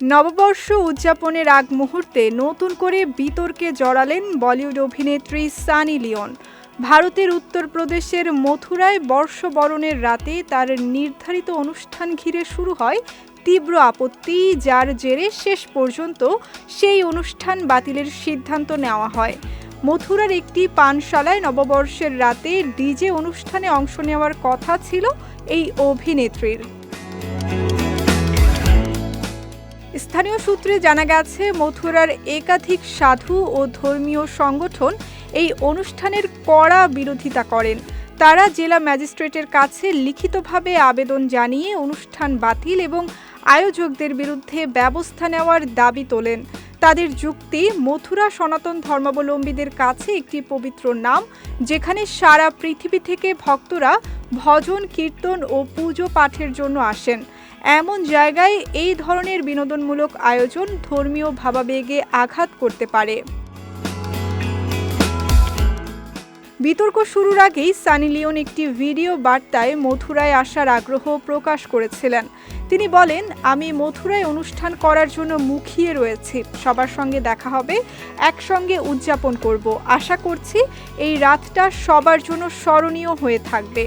নববর্ষ উদযাপনের আগ মুহূর্তে নতুন করে বিতর্কে জড়ালেন বলিউড অভিনেত্রী সানি লিওন। ভারতের উত্তরপ্রদেশের মথুরায় বর্ষবরণের রাতে তার নির্ধারিত অনুষ্ঠান ঘিরে শুরু হয় তীব্র আপত্তি, যার জেরে শেষ পর্যন্ত সেই অনুষ্ঠান বাতিলের সিদ্ধান্ত নেওয়া হয়। মথুরার একটি পানশালায় নববর্ষের রাতে ডিজে অনুষ্ঠানে অংশ নেওয়ার কথা ছিল এই অভিনেত্রীর। স্থানীয় সূত্রে জানা গেছে, মথুরার একাধিক সাধু ও ধর্মীয় সংগঠন এই অনুষ্ঠানের কড়া বিরোধিতা করেন। তারা জেলা ম্যাজিস্ট্রেটের কাছে লিখিতভাবে আবেদন জানিয়ে অনুষ্ঠান বাতিল এবং আয়োজকদের বিরুদ্ধে ব্যবস্থা নেওয়ার দাবি তোলেন। তাদের যুক্তি, মথুরা সনাতন ধর্মাবলম্বীদের কাছে একটি পবিত্র নাম, যেখানে সারা পৃথিবী থেকে ভক্তরা ভজন, কীর্তন ও পুজো পাঠের জন্য আসেন। এমন জায়গায় এই ধরনের বিনোদনমূলক আয়োজন ধর্মীয় ভাবাবেগে আঘাত করতে পারে। বিতর্ক শুরুর আগেই সানি লিওন একটি ভিডিও বার্তায় মথুরায় আসার আগ্রহ প্রকাশ করেছিলেন। তিনি বলেন, আমি মথুরায় অনুষ্ঠান করার জন্য মুখিয়ে রয়েছি। সবার সঙ্গে দেখা হবে, একসঙ্গে উদযাপন করব। আশা করছি এই রাতটা সবার জন্য স্মরণীয় হয়ে থাকবে।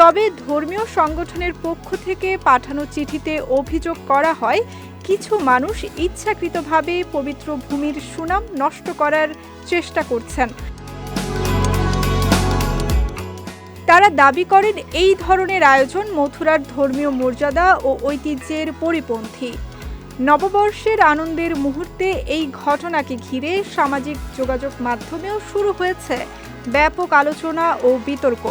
তবে ধর্মীয় সংগঠনের পক্ষ থেকে পাঠানো চিঠিতে অভিযোগ করা হয়, কিছু মানুষ ইচ্ছাকৃতভাবে পবিত্র ভূমির সুনাম নষ্ট করার চেষ্টা করছেন। তারা দাবি করেন, এই ধরনের আয়োজন মথুরার ধর্মীয় মর্যাদা ও ঐতিহ্যের পরিপন্থী। নববর্ষের আনন্দের মুহূর্তে এই ঘটনাকে ঘিরে সামাজিক যোগাযোগ মাধ্যমেও শুরু হয়েছে ব্যাপক আলোচনা ও বিতর্ক।